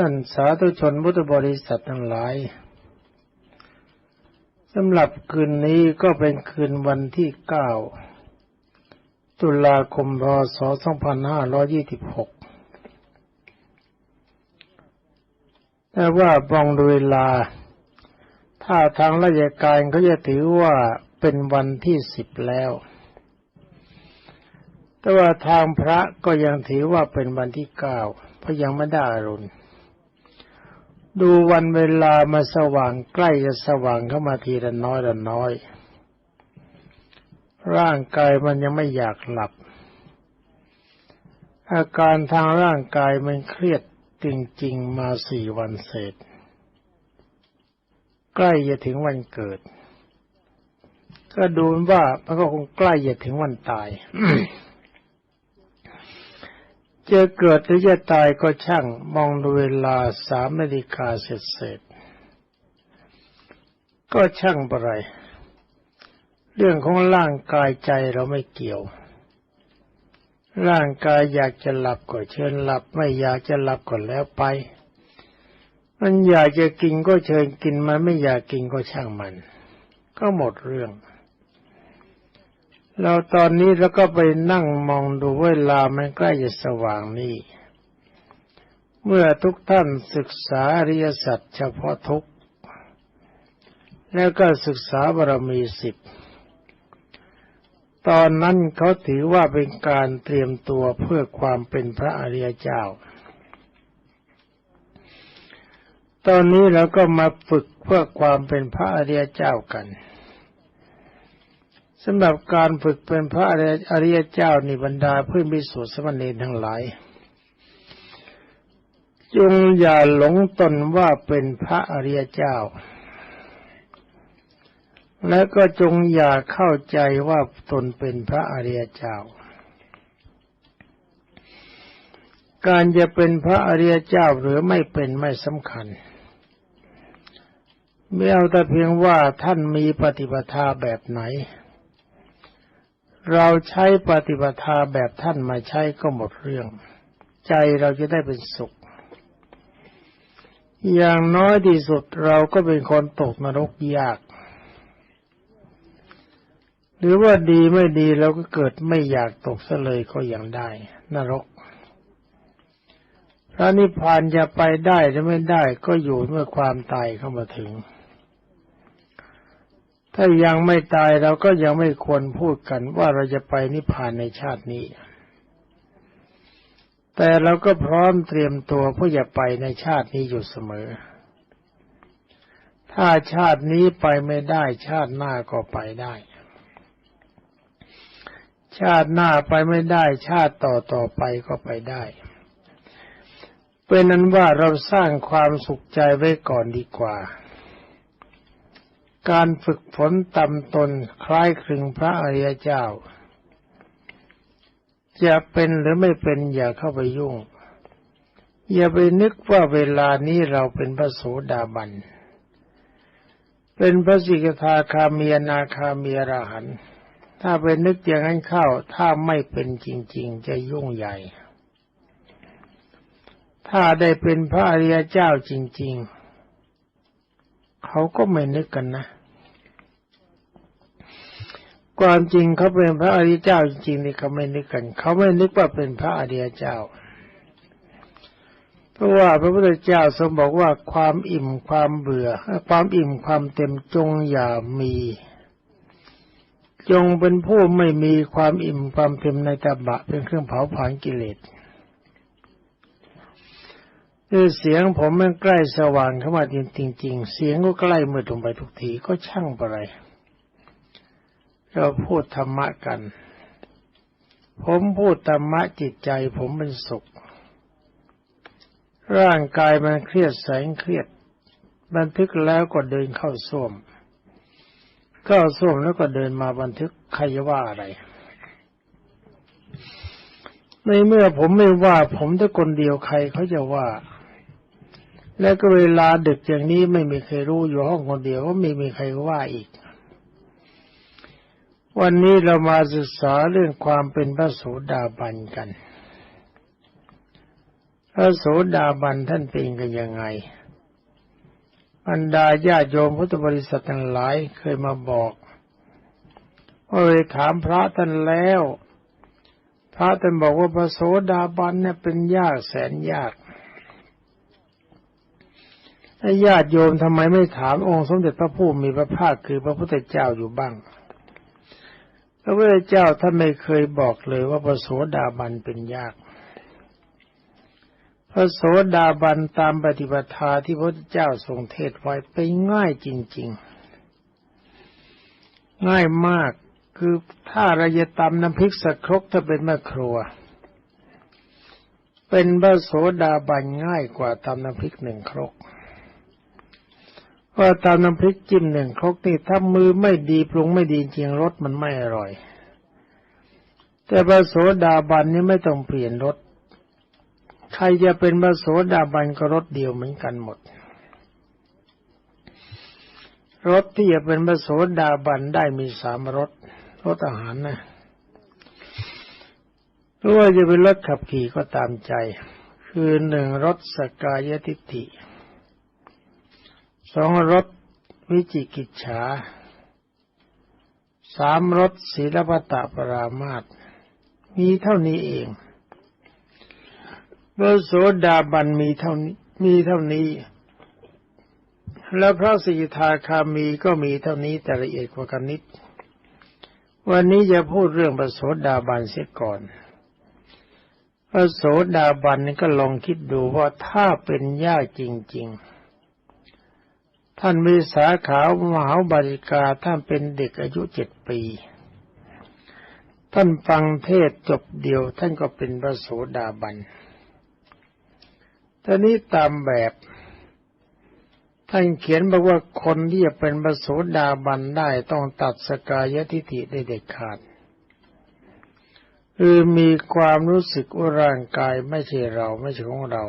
ท่านสาธุชนพุทธบริษัททั้งหลายสำหรับคืนนี้ก็เป็นคืนวันที่เก้าตุลาคมพศ2526แต่ว่าบองดูเวลา ถ้าทางราชการเขาจะถือว่าเป็นวันที่สิบแล้ว แต่ว่าทางพระก็ยังถือว่าเป็นวันที่เก้าเพราะยังไม่ได้อรุณ ดูวันเวลามาสว่างใกล้จะสว่างเข้ามาทีละน้อยละน้อย ร่างกายมันยังไม่อยากหลับ อาการทางร่างกายมันเครียดจริงๆมาสี่วันเศษ ใกล้จะถึงวันเกิด ก็ดูว่ามันก็คงใกล้จะถึงวันตาย จะเกิดหรือจะตายก็ช่างมองดูเวลาสามนาฬิกาเสร็จเสร็จก็ช่างอะไร เรื่องของร่างกายใจเราไม่เกี่ยว ร่างกายอยากจะหลับก็เชิญหลับ ไม่อยากจะหลับก็แล้วไป มันอยากจะกินก็เชิญกินมันไม่อยากกินก็ช่างมัน ก็หมดเรื่อง เราตอนนี้เราก็ไปนั่งมองดูเวลามันใกล้จะสว่างนี่ เมื่อทุกท่านศึกษาอริยสัจเฉพาะทุกแล้วก็ศึกษาบารมีสิบ ตอนนั้นเขาถือว่าเป็นการเตรียมตัวเพื่อความเป็นพระอริยเจ้า ตอนนี้เราก็มาฝึกเพื่อความเป็นพระอริยเจ้ากัน สำหรับการฝึกเป็นพระอริยเจ้านิบรรดาเพื่อนมิสุสมณีทั้งหลาย จงอย่าหลงตนว่าเป็นพระอริยเจ้า และก็จงอย่าเข้าใจว่าตนเป็นพระอริยเจ้า การจะเป็นพระอริยเจ้าหรือไม่เป็นไม่สำคัญไม่เอาแต่เพียงว่าท่านมีปฏิปทาแบบไหน เราใช้ปฏิบัติแบบท่านมาใช้ก็หมดเรื่อง ใจเราจะได้เป็นสุข อย่างน้อยที่สุดเราก็เป็นคนตกนรกยาก หรือว่าดีไม่ดีเราก็เกิดไม่อยากตกซะเลยก็ยังได้ นรกพระนิพพานจะไปได้หรือไม่ได้ก็อยู่เมื่อความตายเข้ามาถึง ถ้ายังไม่ตายเราก็ยังไม่ควรพูดกันว่าเราจะไปนิพพานในชาตินี้ แต่เราก็พร้อมเตรียมตัวเพื่อจะไปในชาตินี้อยู่เสมอ ถ้าชาตินี้ไปไม่ได้ชาติหน้าก็ไปได้ ชาติหน้าไปไม่ได้ชาติต่อต่อไปก็ไปได้เป็นนั้นว่าเราสร้างความสุขใจไว้ก่อนดีกว่า การฝึกฝนตำตนคล้ายคลึงพระอริยเจ้า จะเป็นหรือไม่เป็นอย่าเข้าไปยุ่ง อย่าไปนึกว่าเวลานี้เราเป็นพระโสดาบัน เป็นพระสิกขาคามีนาคามีราหันถ้าไปนึกอย่างนั้นเข้า ถ้าไม่เป็นจริง ๆ จะยุ่งใหญ่ ถ้าได้เป็นพระอริยเจ้าจริง ๆ เขาก็ไม่นึกกันนะ ความจริงเขาเป็นพระอริยเจ้าจริงๆนี่เขาไม่นึกกัน เขาไม่นึกว่าเป็นพระอริยเจ้า เพราะว่าพระพุทธเจ้าทรงบอกว่าความอิ่มความเบื่อ ความอิ่มความเต็มจงอย่ามี จงเป็นผู้ไม่มีความอิ่มความเต็มในตบะเป็นเครื่องเผาผลาญกิเลสคือเสียงผมมันใกล้สว่างเข้ามาจริงๆ เสียงก็ใกล้มือถงไปทุกทีก็ช่างอะไร เราพูดธรรมะกัน ผมพูดธรรมะจิตใจผมเป็นสุข ร่างกายมันเครียดแสงเครียด บันทึกแล้วก็เดินเข้าส้วม เข้าส้วมแล้วก็เดินมาบันทึกใครว่าอะไร ในเมื่อผมไม่ว่าผมแต่คนเดียวใครเขาจะว่า แล้วก็เวลาดึกอย่างนี้ไม่มีใครรู้อยู่ห้องคนเดียวก็ไม่มีใครว่าอีก วันนี้เรามาศึกษาเรื่องความเป็นพระโสดาบันกัน พระโสดาบันท่านเป็นกันยังไงบรรดาญาโยมพุทธบริษัททั้งหลายเคยมาบอกว่าไปถามพระท่านแล้ว พระท่านบอกว่าพระโสดาบันเนี่ยเป็นยากแสนยากญาติโยมทำไมไม่ถามองค์สมเด็จพระผู้มีพระภาคคือพระพุทธเจ้าอยู่บ้าง พระพุทธเจ้าท่านไม่เคยบอกเลยว่าพระโสดาบันเป็นยาก พระโสดาบันตามปฏิปทาที่พระพุทธเจ้าทรงเทศไว้เป็นง่ายจริง ๆ ง่ายมากคือถ้าเราจะตำน้ำพริกสักครกถ้าเป็นแม่ครัว เป็นพระโสดาบันง่ายกว่าตำน้ำพริกหนึ่งครก ว่าตามน้ำพริกจิ้มหนึ่งครกนี่ถ้ามือไม่ดีปรุงไม่ดีจริงรสมันไม่อร่อย แต่พระโสดาบันนี่ไม่ต้องเปลี่ยนรสใครจะเป็นพระโสดาบันก็รสเดียวเหมือนกันหมดรสที่จะเป็นพระโสดาบันได้มีสามรสรสอาหารนะหรือว่าจะเป็นรถขับขี่ก็ตามใจ คือหนึ่งรถสกายทิฏฐิ สองรถวิจิกิจฉาสามรถศีลปตะปรามาตมีเท่านี้เองพระโสดาบันมีเท่านี้มีเท่านี้ แล้วพระสิทธาคามีก็มีเท่านี้แต่ละเอียดกว่ากันนิด วันนี้จะพูดเรื่องพระโสดาบันเสียก่อน พระโสดาบันนี่ก็ลองคิดดูว่าถ้าเป็นญาติจริง ๆ ท่านมีสาขาวมหาบาริกาท่านเป็นเด็กอายุเจ็ดปี ท่านฟังเทศจบเดียว ท่านก็เป็นพระโสดาบันตอนนี้ตามแบบ ท่านเขียนบอกว่าคนที่จะเป็นพระโสดาบันได้ต้องตัดสกายทิฏฐิได้เด็ดขาดคือมีความรู้สึกว่าร่างกายไม่ใช่เราไม่ใช่ของเรา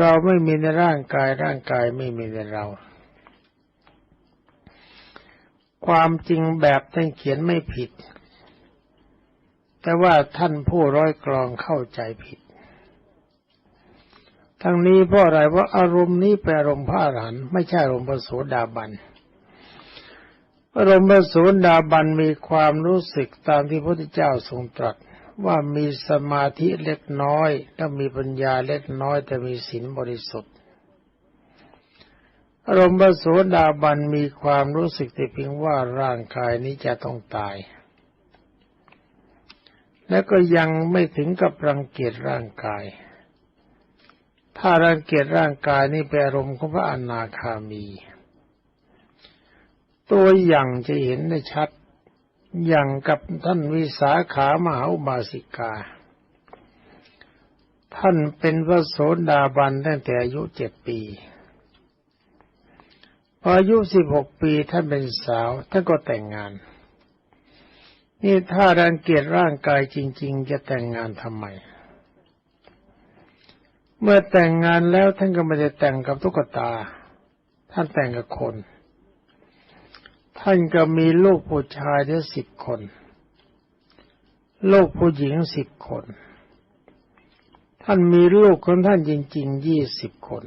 เราไม่มีในร่างกายร่างกายไม่มีในเรา ความจริงแบบท่านเขียนไม่ผิด แต่ว่าท่านผู้ร้อยกรองเข้าใจผิด ทั้งนี้เพราะอะไรว่าอารมณ์นี้เป็นอารมณ์พระอรหันต์ไม่ใช่อารมณ์พระโสดาบันอารมณ์พระโสดาบันมีความรู้สึกตามที่พระพุทธเจ้าทรงตรัส ว่ามีสมาธิเล็กน้อย และมีปัญญาเล็กน้อย แต่มีศีลบริสุทธิ์อารมณ์โสดาบันมีความรู้สึกแต่เพียงว่าร่างกายนี้จะต้องตาย และก็ยังไม่ถึงกับรังเกียจร่างกาย ถ้ารังเกียจร่างกายนี่เป็นอารมณ์ของพระอนาคามี ตัวอย่างจะเห็นได้ชัด อย่างกับท่านวิสาขามหาอุบาสิกา ท่านเป็นพระโสดาบันตั้งแต่อายุเจ็ดปีพออายุสิบหกปีท่านเป็นสาว ท่านก็แต่งงาน นี่ถ้ารังเกียจร่างกายจริง ๆ จะแต่งงานทำไม เมื่อแต่งงานแล้วท่านก็ไม่ได้แต่งกับตุ๊กตา ท่านแต่งกับคน ท่านก็มีลูกผู้ชายได้สิบคน ลูกผู้หญิงสิบคน ท่านมีลูกของท่านจริงๆยี่สิบคน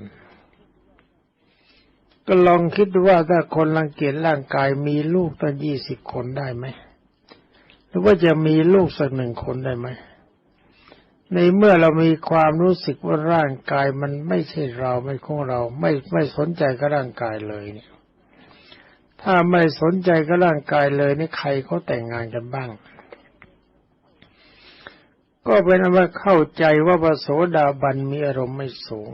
ก็ลองคิดว่าถ้าคนรังเกียจร่างกายมีลูกตั้งยี่สิบคนได้ไหม หรือว่าจะมีลูกสักหนึ่งคนได้ไหม ในเมื่อเรามีความรู้สึกว่าร่างกายมันไม่ใช่เราไม่ของเรา ไม่ไม่สนใจกับร่างกายเลยเนี่ย ถ้าไม่สนใจกับร่างกายเลยนี่ใครเขาแต่งงานกันบ้าง ก็เป็นว่าเข้าใจว่าพระโสดาบันมีอารมณ์ไม่สูง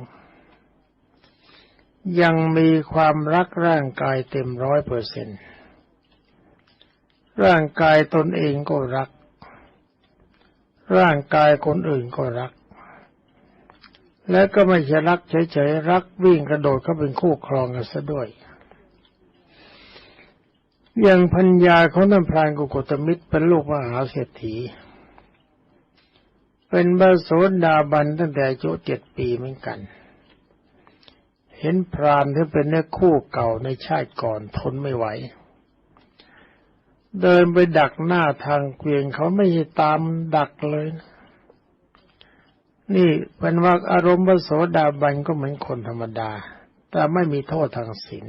ยังมีความรักร่างกายเต็มร้อยเปอร์เซ็นต์ร่างกายตนเองก็รัก ร่างกายคนอื่นก็รัก และก็ไม่ใช่รักเฉยๆรักวิ่งกระโดดเข้าเป็นคู่ครองกันซะด้วย อย่างพัญญาของท่านพรานกุกตมิตรเป็นลูกมหาเศรษฐี เป็นบาโสดาบันตั้งแต่อายุเจ็ดปีเหมือนกัน เห็นพรานที่เป็นเนื้อคู่เก่าในชาติก่อนทนไม่ไหว เดินไปดักหน้าทางเกวียนเขาไม่ตามดักเลยนี่เป็นว่าอารมณ์พระโสดาบันก็เหมือนคนธรรมดา แต่ไม่มีโทษทางศีล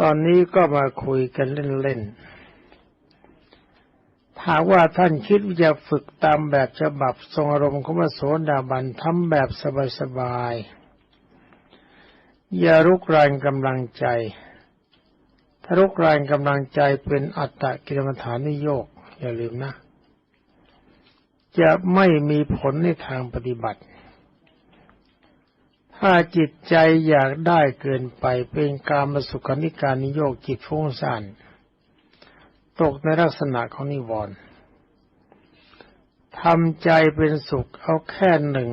ตอนนี้ก็มาคุยกันเล่นๆ ถามว่าท่านคิดว่าจะฝึกตามแบบฉบับทรงอารมณ์ของพระโสดาบันทำแบบสบายๆ อย่ารุกรานกำลังใจ ถ้ารุกรานกำลังใจเป็นอัตตะกิลมฐานิโยก อย่าลืมนะ จะไม่มีผลในทางปฏิบัติ ถ้าจิตใจอยากได้เกินไปเป็นการมาสุขานิการนิโยกจิตฟุ้งซ่านตกในลักษณะของนิวรณ์ทำใจเป็นสุขเอาแค่หนึ่ง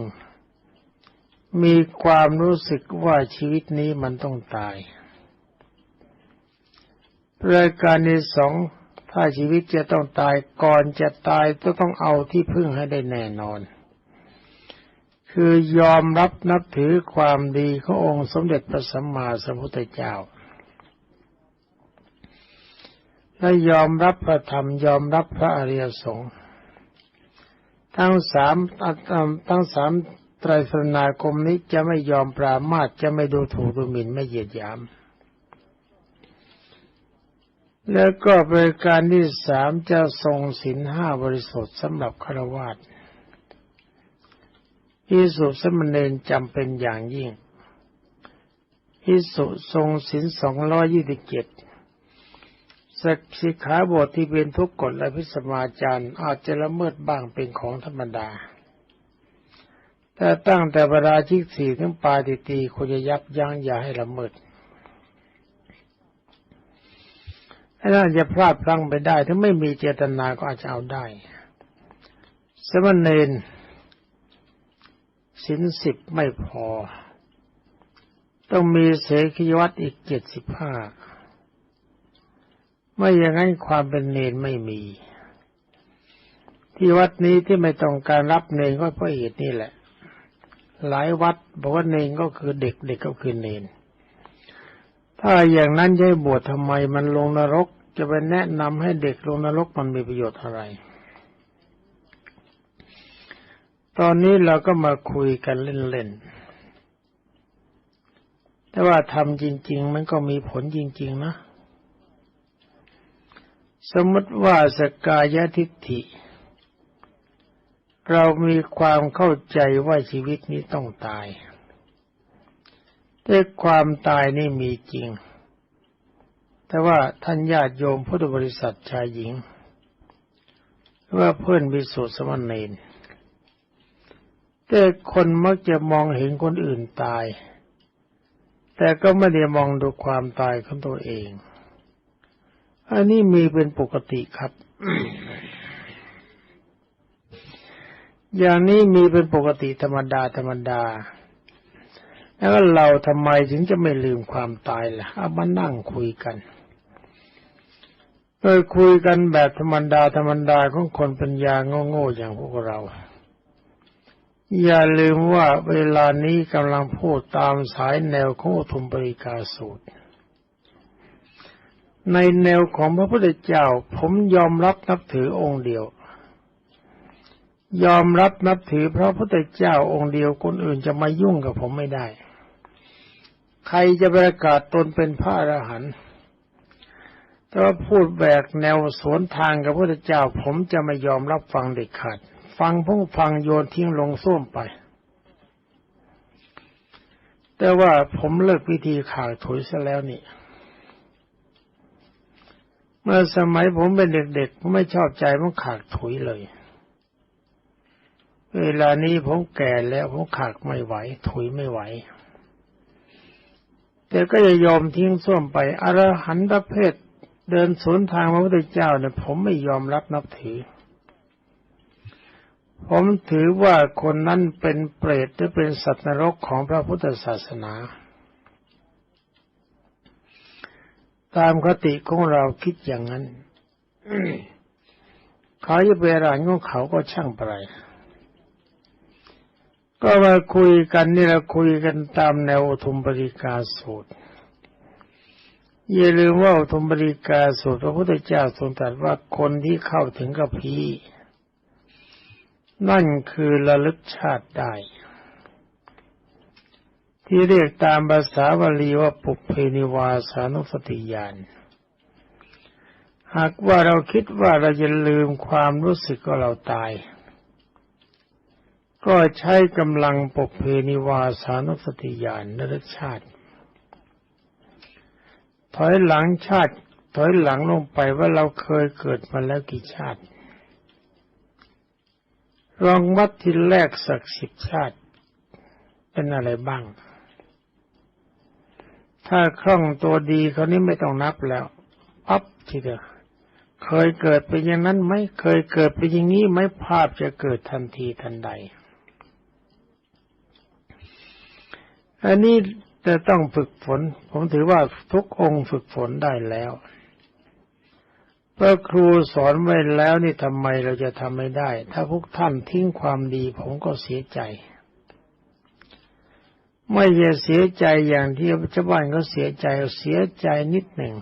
มีความรู้สึกว่าชีวิตนี้มันต้องตายรายการที่สองถ้าชีวิตจะต้องตายก่อนจะตายก็ต้องเอาที่พึ่งให้ได้แน่นอน คือยอมรับนับถือความดีขององค์สมเด็จพระสัมมาสัมพุทธเจ้า และยอมรับพระธรรมยอมรับพระอริยสงฆ์ทั้งสามทั้งสามไตรสนาคมนี้จะไม่ยอมปรามาสจะไม่ดูถูกดูหมิ่นไม่เหยียดหยาม แล้วก็เป็นการที่สามจะทรงศีลห้าบริสุทธิ์สำหรับฆราวาส พิสุสมณเณรจำเป็นอย่างยิ่งพิสุทรงศีลสองร้อยยี่สิบเจ็ดสักสิขาบทที่เป็นทุกกฎและพิสมาจารย์อาจจะละเมิดบ้างเป็นของธรรมดา แต่ตั้งแต่บราชิกสี่ถึงปาติตีควรจะยับยั้งอย่าให้ละเมิดถ้าน่าจะพลาดพลั้งไปได้ ถ้าไม่มีเจตนาก็อาจจะเอาได้ สมณเณร สินสิบไม่พอ ต้องมีเสขียวัตอีกเจ็ดสิบห้าไม่อย่างนั้นความเป็นเนนไม่มี ที่วัดนี้ที่ไม่ต้องการรับเนนก็เพราะเหตุนี่แหละ หลายวัดบอกว่าเนนก็คือเด็กเด็กก็คือเนนถ้าอย่างนั้นจะบวชทำไมมันลงนรกจะไปแนะนำให้เด็กลงนรกมันมีประโยชน์อะไร ตอนนี้เราก็มาคุยกันเล่นๆ แต่ว่าทำจริง ๆ มันก็มีผลจริง ๆ นะ สมมติว่าสกายทิฏฐิ เรามีความเข้าใจว่าชีวิตนี้ต้องตาย แต่ความตายนี่มีจริง แต่ว่าท่านญาติโยมพุทธบริษัทชายหญิง ว่าเพื่อนบิสุสมณเณร แต่คนมักจะมองเห็นคนอื่นตาย แต่ก็ไม่ได้มองดูความตายของตัวเอง อันนี้มีเป็นปกติครับ อย่างนี้มีเป็นปกติธรรมดาธรรมดา แล้วเราทำไมถึงจะไม่ลืมความตายล่ะเอามานั่งคุยกันโดยคุยกันแบบธรรมดาธรรมดาของคนปัญญาโง่ๆอย่างพวกเรา อย่าลืมว่าเวลานี้กำลังพูดตามสายแนวของทุมปริกาสูตร ในแนวของพระพุทธเจ้า ผมยอมรับนับถือองค์เดียว ยอมรับนับถือพระพุทธเจ้าองค์เดียวคนอื่นจะมายุ่งกับผมไม่ได้ ใครจะประกาศตนเป็นพระอรหันต์แต่ว่าพูดแบกแนวสวนทางกับพระพุทธเจ้า ผมจะไม่ยอมรับฟังเด็ดขาด ฟังผู้ฟังโยนทิ้งลงส้วมไป แต่ว่าผมเลิกวิธีข่าวถุยซะแล้วนี่ เมื่อสมัยผมเป็นเด็กๆผมไม่ชอบใจมันขากถุยเลย เวลานี้ผมแก่แล้วผมขากไม่ไหว ถุยไม่ไหวแต่ก็จะยอมทิ้งส้วมไปอรหันตเภทเดินสวนทางพระพุทธเจ้าเนี่ยผมไม่ยอมรับนับถือ ผมถือว่าคนนั้นเป็นเปรตหรือเป็นสัตว์นรกของพระพุทธศาสนา ตามคติของเราคิดอย่างนั้นเขาจะไปรานของเขาก็ช่างไปก็มาคุยกันนี่เราคุยกันตามแนวอุทมปริกาสูตรอย่าลืมว่าอุทุมปริกาสูตรพระพุทธเจ้าทรงตรัสว่าคนที่เข้าถึงกับพี นั่นคือระลึกชาติได้ ที่เรียกตามภาษาบาลีว่าปุเพนิวาสานุสติญาณหากว่าเราคิดว่าเราจะลืมความรู้สึกก็เราตาย ก็ใช้กำลังปุเพนิวาสานุสติญาณรกชาติ ถอยหลังชาติ ถอยหลังลงไปว่าเราเคยเกิดมาแล้วกี่ชาติ ลองวัดทีแรกสักสิบชาติ เป็นอะไรบ้าง ถ้าคล่องตัวดีเขานี้ไม่ต้องนับแล้วปั๊บทีเดียวเคยเกิดเป็นอย่างนั้นไหมเคยเกิดเป็นอย่างนี้ไหมภาพจะเกิดทันทีทันใด อันนี้จะต้องฝึกฝน ผมถือว่าทุกองค์ฝึกฝนได้แล้ว พระครูสอนไว้แล้วนี่ทำไมเราจะทำไม่ได้ ถ้าพวกท่านทิ้งความดีผมก็เสียใจ ไม่จะเสียใจอย่างที่ชาวบ้านเขาเสียใจเสียใจนิดหนึ่ง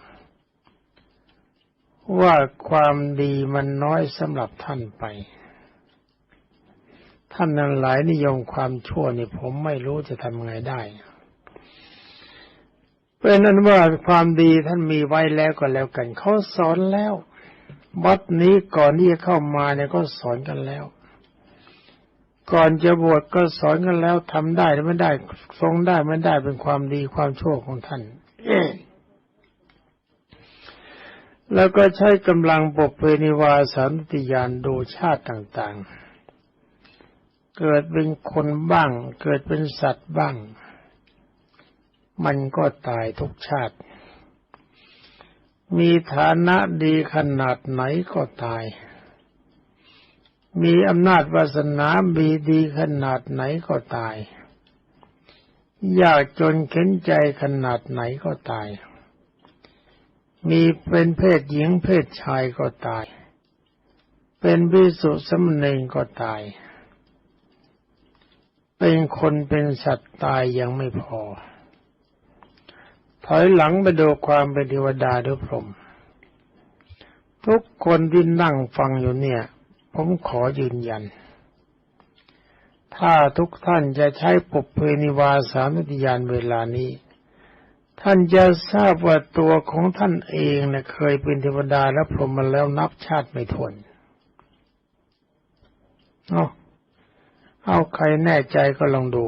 ว่าความดีมันน้อยสำหรับท่านไป ท่านนั้นหลายนิยมความชั่วนี่ผมไม่รู้จะทำไงได้เป็นนั้นว่าความดีท่านมีไว้แล้วก็แล้วกันเขาสอนแล้ว วัดนี้ก่อนที่จะเข้ามาเนี่ยก็สอนกันแล้ว ก่อนจะบวชก็สอนกันแล้วทำได้หรือไม่ได้ทรงได้ไม่ได้เป็นความดีความชั่วของท่านแล้วก็ใช้กำลังปกเพนิวาสันติยานดูชาติต่างๆ เกิดเป็นคนบ้าง เกิดเป็นสัตว์บ้าง มันก็ตายทุกชาติ มีฐานะดีขนาดไหนก็ตาย มีอำนาจวาสนามีดีขนาดไหนก็ตาย ยากจนเข็นใจขนาดไหนก็ตาย มีเป็นเพศหญิงเพศชายก็ตาย เป็นวิสุสมณีก็ตาย เป็นคนเป็นสัตว์ตายยังไม่พอ ถอยหลังไปดูความเป็นเทวดาหรือพรหมทุกคนที่นั่งฟังอยู่เนี่ย ผมขอยืนยัน ถ้าทุกท่านจะใช้ปุเพนิวาสานุติยานเวลานี้ ท่านจะทราบว่าตัวของท่านเองเนะ่ยเคยเป็นเทวดาและพรหมมาแล้วนับชาติไม่ถ้วนเอาเอาใครแน่ใจก็ลองดู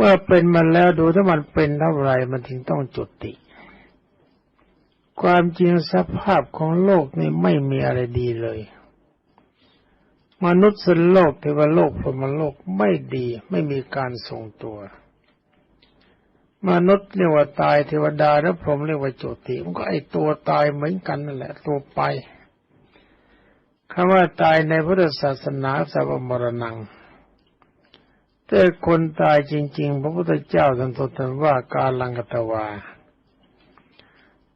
เมื่อเป็นมาแล้วดูถ้ามันเป็นเท่าไรมันถึงต้องจุติ ความจริงสภาพของโลกนี่ไม่มีอะไรดีเลย มนุษย์สโลกเทวโลกพรหมโลกไม่ดีไม่มีการทรงตัว มนุษย์เรียกว่าตายเทวดาแล้วพรหมเรียกว่าจุติ มันก็ไอตัวตายเหมือนกันนั่นแหละตัวไปคำว่าตายในพุทธศาสนาสัพมรณัง แต่คนตายจริง ๆ พระพุทธเจ้าท่านตรัสว่าการลังกตวา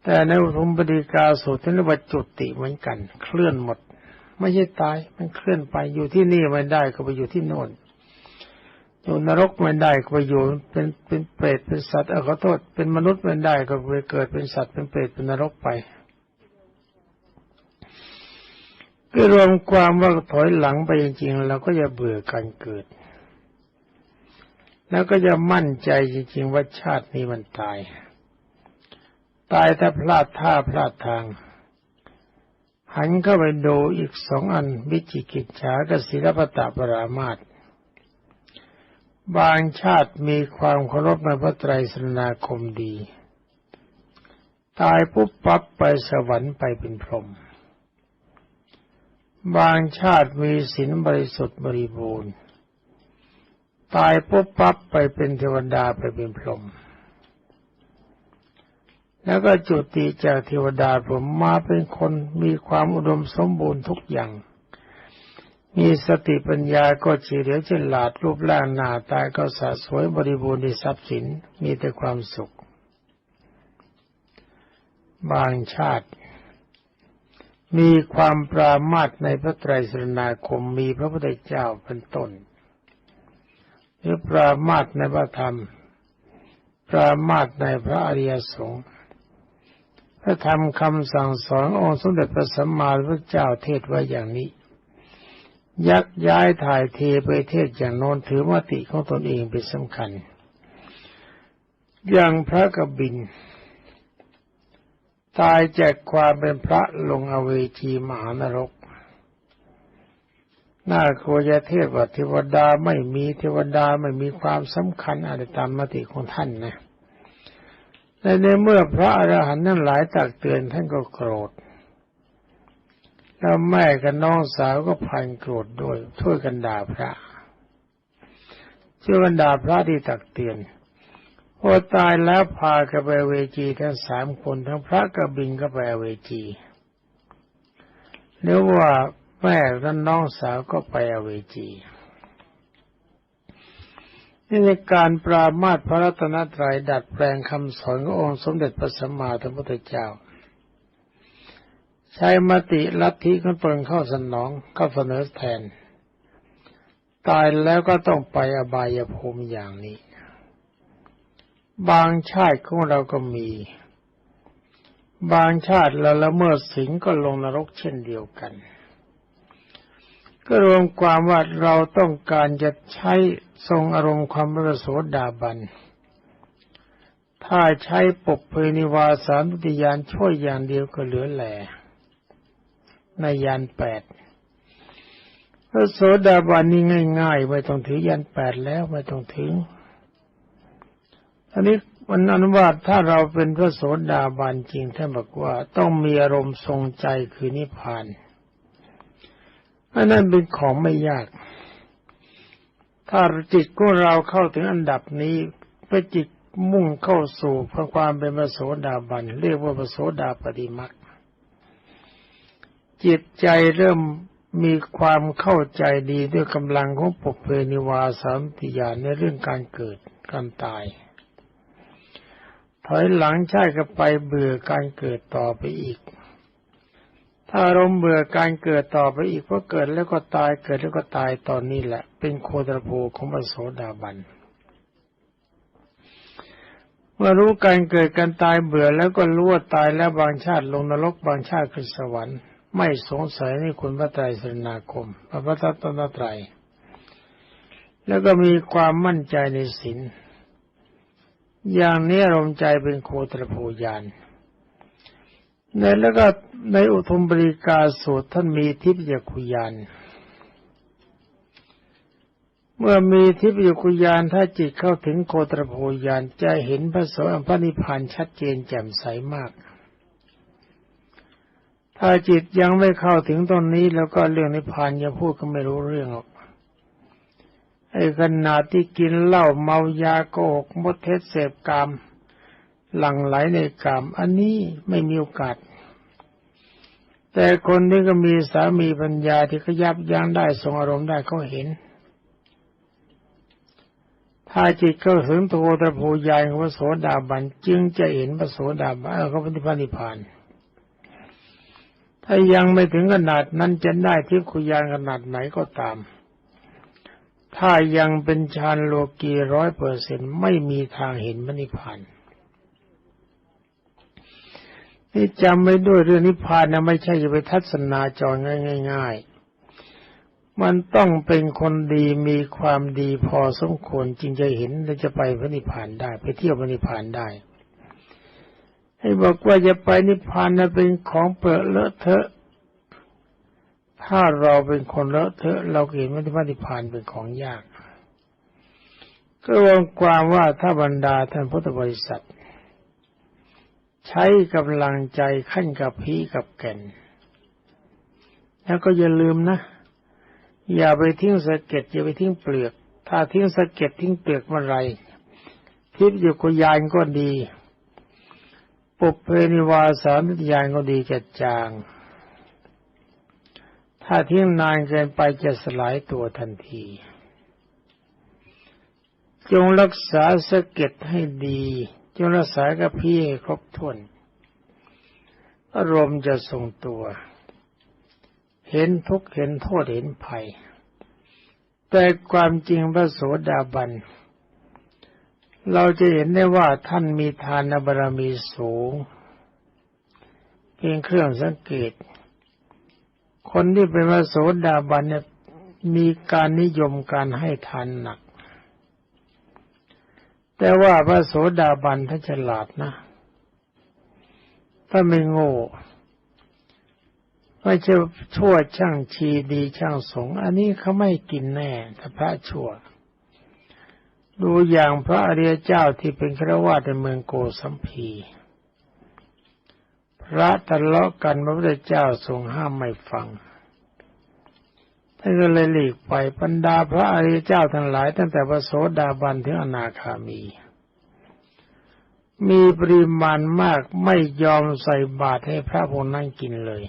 แต่ในอุทมปฏิกาสูตรท่านเรียกว่าจุติเหมือนกัน เคลื่อนหมด ไม่ใช่ตายมันเคลื่อนไปอยู่ที่นี่ไม่ได้ก็ไปอยู่ที่โน่นอยู่นรกไม่ได้ก็ไปอยู่เป็นเป็นเปรตเป็นสัตว์เออขอโทษเป็นมนุษย์ไม่ได้ก็ไปเกิดเป็นสัตว์เป็นเปรตเป็นนรกไปก็รวมความว่าถอยหลังไปจริงๆเราก็จะเบื่อการเกิด แล้วก็จะมั่นใจจริงๆว่าชาตินี้มันตาย ตายถ้าพลาดท่าพลาดทาง หันเข้าไปดูอีกสองอันวิจิกิจฉากับศิลปตะปรามาตบางชาติมีความเคารพในพระไตรสรณาคมดี ตายปุ๊บปั๊บไปสวรรค์ไปเป็นพรหมบางชาติมีศีลบริสุทธิ์บริบูรณ์ ตายปุ๊บปั๊บไปเป็นเทวดาไปเป็นพรหมแล้วก็จุติจากเทวดาผมมาเป็นคนมีความอุดมสมบูรณ์ทุกอย่าง มีสติปัญญาก็เฉลียวฉลาดรูปร่างหน้าตาก็สะสวยบริบูรณ์ในทรัพย์สินมีแต่ความสุข บางชาติ มีความปรามาตในพระไตรสรณาคมมีพระพุทธเจ้าเป็นต้น หรือปรามาตในพระธรรม ปรามาตในพระอริยสงฆ์พระธรรมคำสั่งสอนองค์สมเด็จพระสัมมาสัมพุทธเจ้าเทศไว้อย่างนี้ ยักย้ายถ่ายเทไปเทศอย่างโน้นถือมติของตนเองเป็นสำคัญ อย่างพระกบิน ตายจากความเป็นพระลงอเวจีมหานรก น่าโคยเทพว่าเทวดาไม่มีเทวดาไม่มีความสำคัญอะไรตามมติของท่านนะและในเมื่อพระอรหันต์นั้นหลายตักเตือนท่านก็โกรธ แล้วแม่กับน้องสาวก็พันโกรธด้วยช่วยกันด่าพระช่วยกันด่าพระที่ตักเตือนพอตายแล้วพากันไปเวจีทั้งสามคนทั้งพระกับบินก็ไปเวจีเรียกว่า แม่และน้องสาวก็ไปอเวจีนี่ในการปรามาสพระรัตนตรัยดัดแปลงคำสอนขององค์สมเด็จพระสัมมาสัมพุทธเจ้า ใช้มติลัทธิของตนเข้าสนองเข้าเสนอแทน ตายแล้วก็ต้องไปอบายภูมิอย่างนี้ บางชาติของเราก็มี บางชาติเราละเมิดสิงก็ลงนรกเช่นเดียวกัน ก็รวมความว่าเราต้องการจะใช้ทรงอารมณ์ความประโสดาบัน ถ้าใช้ปกเพนิวาสานุติยานช่วยอย่างเดียวก็เหลือแหล่ในยานแปดพระโสดาบันนี่ง่าย ๆ ไม่ต้องถือยานแปดแล้วไม่ต้องถึงอันนี้มันอนุวาตถ้าเราเป็นพระโสดาบันจริงท่านบอกว่าต้องมีอารมณ์ทรงใจคือนิพพาน อันนั้นเป็นของไม่ยาก ถ้าจิตของเราเข้าถึงอันดับนี้ไปจิตมุ่งเข้าสู่พระความเป็นพระโสดาบัน เรียกว่าพระโสดาปฏิมักจิตใจเริ่มมีความเข้าใจดีด้วยกำลังของปกเพนิวาสามติยานในเรื่องการเกิดการตาย ถอยหลังใช่ก็ไปเบื่อการเกิดต่อไปอีก ถ้าอารมณ์เบื่อการเกิดต่อไปอีกเพราะเกิดแล้วก็ตายเกิดแล้วก็ตายตอนนี้แหละ เป็นโคตรภูของพระโสดาบันเมื่อรู้การเกิดการตายเบื่อแล้วก็รู้ว่าตายแล้วบางชาติลงนรกบางชาติขึ้นสวรรค์ ไม่สงสัยในคุณพระไตรสรณาคมพระพุทธตนตรัยแล้วก็มีความมั่นใจในศีลอย่างนี้อารมณ์ใจเป็นโคตรภูยาน ในแล้วก็ในอุทุมบริกาสูตรท่านมีทิพยคุยาน เมื่อมีทิพยคุยานถ้าจิตเข้าถึงโคตรโพยานจะเห็นพระโสดพระนิพพานชัดเจนแจ่มใสมาก ถ้าจิตยังไม่เข้าถึงตรงนี้แล้วก็เรื่องนิพพานยังพูดก็ไม่รู้เรื่องหรอกไอ้ขนาดที่กินเหล้าเมายาโกหกมดเท็จเสพกรรม หลั่งไหลในกาม อันนี้ไม่มีโอกาส แต่คนที่ก็มีสามีปัญญาที่ขยับยั้งได้ทรงอารมณ์ได้เขาเห็น ถ้าจิตเข้าถึงโทตะภูยายของพระโสดาบันจึงจะเห็นพระโสดาบันเขาป็นพระนิพานถ้ายังไม่ถึงขนาดนั้นจะได้ทิพคุยานขนาดไหนก็ตาม ถ้ายังเป็นฌานโลกีร้อยเปอร์เซ็นไม่มีทางเห็นพระนิพพานนี่จำไว้ด้วยเรื่องนิพพานนะไม่ใช่จะไปทัศนาจรง่าย ๆ มันต้องเป็นคนดีมีความดีพอสมควรจึงจะเห็นและจะไปพระนิพพานได้ ไปเที่ยวพระนิพพานได้ ให้บอกว่าจะไปนิพพานนะเป็นของเปรอะเลอะเทอะ ถ้าเราเป็นคนเลอะเทอะ เราเห็นว่าพระนิพพานเป็นของยาก ก็รวมความว่าถ้าบรรดาท่านพุทธบริษัท ใช้กำลังใจขั้นกับพีกับแก่น แล้วก็อย่าลืมนะ อย่าไปทิ้งสะเก็ดอย่าไปทิ้งเปลือก ถ้าทิ้งสะเก็ดทิ้งเปลือกเมื่อไรทิพย์อยู่กุยานก็ดี ปุเพนิวาสานิยานก็ดีจะจาง ถ้าทิ้งนานเกินไปจะสลายตัวทันที จงรักษาสะเก็ดให้ดี จงรักษากับพี่ให้ครบถ้วน อารมณ์จะทรงตัว เห็นทุกเห็นโทษเห็นภัย แต่ความจริงพระโสดาบัน เราจะเห็นได้ว่าท่านมีทานบารมีสูงเพียงเครื่องสังเกต คนที่เป็นพระโสดาบันเนี่ยมีการนิยมการให้ทานหนัก แต่ว่าพระโสดาบันท่านฉลาดนะถ้าไม่โง่ไม่จะชั่วช่างชีดีช่างสง อันนี้เขาไม่กินแน่ถ้าพระชั่ว ดูอย่างพระอริยเจ้าที่เป็นครวาในเมืองโกสัมพี พระทะเลาะกันพระพุทธเจ้าทรงห้ามไม่ฟัง ท่านก็เลยหลีกไปบรรดาพระอริยเจ้าทั้งหลาย ตั้งแต่พระโสดาบันถึงอนาคามี มีปริมาณมากไม่ยอมใส่บาตรให้พระพงนั้นกินเลย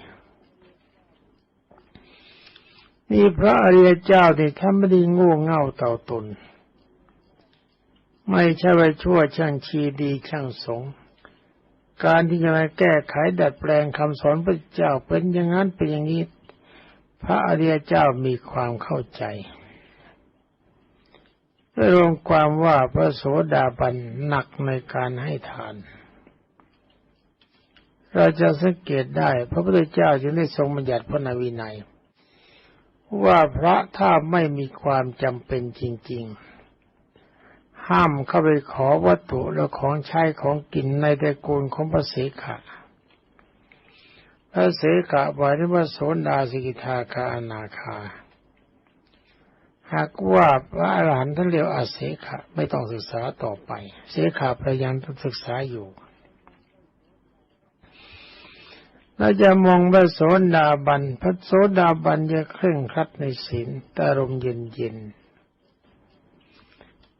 นี่พระอริยเจ้าที่ท่านไม่ได้โง่เง่าเต่าตนไม่ใช่ว่าชั่วช่างชีดีช่างสงการที่จะมาแก้ไขดัดแปลงคำสอนพระเจ้าเป็นอย่างนั้นเป็นอย่างนี้ พระอริยเจ้ามีความเข้าใจรวมความว่าพระโสดาบันหนักในการให้ทาน เราจะสังเกตได้ พระพุทธเจ้าจึงได้ทรงบัญญัติพระนวินัย ว่าพระถ้าไม่มีความจำเป็นจริง ๆ ห้ามเข้าไปขอวัตถุและของใช้ของกินในตระกูลของพระเสขะ พระเสขะบริวโสดาสิกิทาคาอนาคา หากว่าพระอรหันต์ท่านเรียกอาเสขะไม่ต้องศึกษาต่อไป เสขะพยายามต้องศึกษาอยู่เราจะมองพระโสดาบัน พระโสดาบันจะเคร่งครัดในศีลตารมเย็นเย็น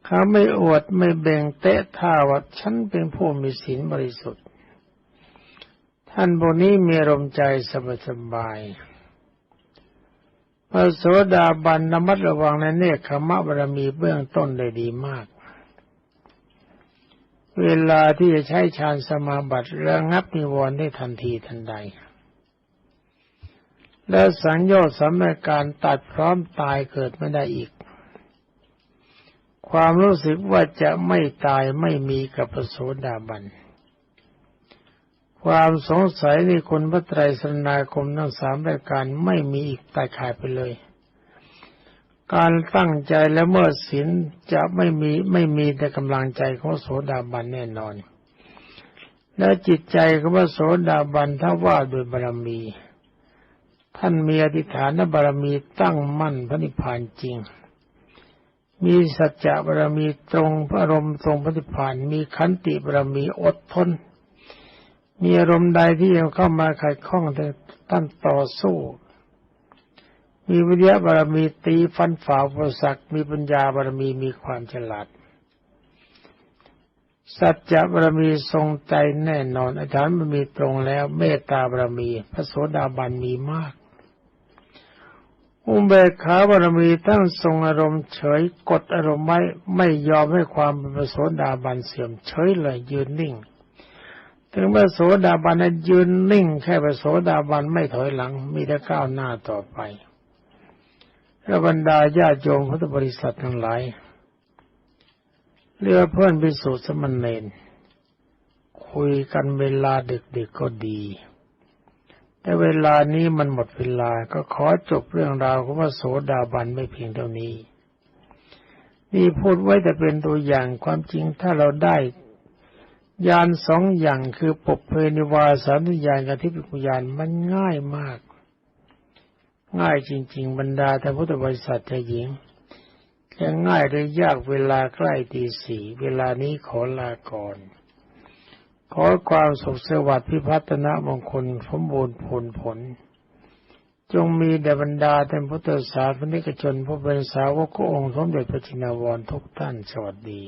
เขาไม่อวดไม่เบ่งเตะท่าว่าฉันเป็นผู้มีศีลบริสุทธิ์ ท่านพวกนี้มีรมใจสบายสบายพระโสดาบันระมัดระวังในเนคขมะบารมีเบื้องต้นได้ดีมาก เวลาที่จะใช้ฌานสมาบัติระงับนิวรณ์ได้ทันทีทันใด และสังโยชน์สำการตัดพร้อมตายเกิดไม่ได้อีก ความรู้สึกว่าจะไม่ตายไม่มีกับพระโสดาบัน ความสงสัยในคนพระไตรสนาคมทั้งสามรายการไม่มีอีกตายขาดไปเลย การตั้งใจและเมื่อศีลจะไม่มีไม่มีแต่กำลังใจของโสดาบันแน่นอน และจิตใจของพระโสดาบันถ้าว่าโดยบารมี ท่านมีอธิษฐานบารมีตั้งมั่นพระนิพพานจริง มีสัจจะบารมีตรงพระอารมณ์ทรงพระนิพพานมีขันติบารมีอดทน มีอารมณ์ใดที่ยังเข้ามาขัดข้องแต่ตั้นต่อสู้ มีวิทยาบารมีตีฟันฝ่าอุปสรรคมีปัญญาบารมีมีความฉลาด สัจจะบารมีทรงใจแน่นอนอาจารย์มันมีตรงแล้ว เมตตาบารมี พระโสดาบันมีมาก อุเบกขาบารมีทั้งทรงอารมณ์เฉยกดอารมณ์ไว้ไม่ยอมให้ความเป็นพระโสดาบันเสื่อมเฉยเลยยืนนิ่ง ถึงพระโสดาบันยืนนิ่งแค่พระโสดาบันไม่ถอยหลัง มีแต่ก้าวหน้าต่อไปและบรรดาญาโยมพุทธบริษัททั้งหลายเรือเพื่อนพิสูจน์สมณเณรคุยกันเวลาดึกๆกก็ดี แต่เวลานี้มันหมดเวลาก็ขอจบเรื่องราวของพระโสดาบันไม่เพียงเท่านี้นี่พูดไว้แต่เป็นตัวอย่างความจริงถ้าเราได้ ยานสองอย่างคือปบเพนิวาสานุญาณกับทิพยญาณมันง่ายมาก ง่ายจริง ๆ บรรดาท่านพุทธบริษัทชายหญิงจะง่ายหรือยากเวลาใกล้ตีสี่เวลานี้ขอลาก่อน ขอความสุขสวัสดิ์พิพัฒนมงคลสมบูรณ์ผลผล จงมีแด่บรรดาท่านพุทธศาสนิกชนผู้เป็นสาวกองค์สมเด็จพระจินวรทุกท่านสวัสดี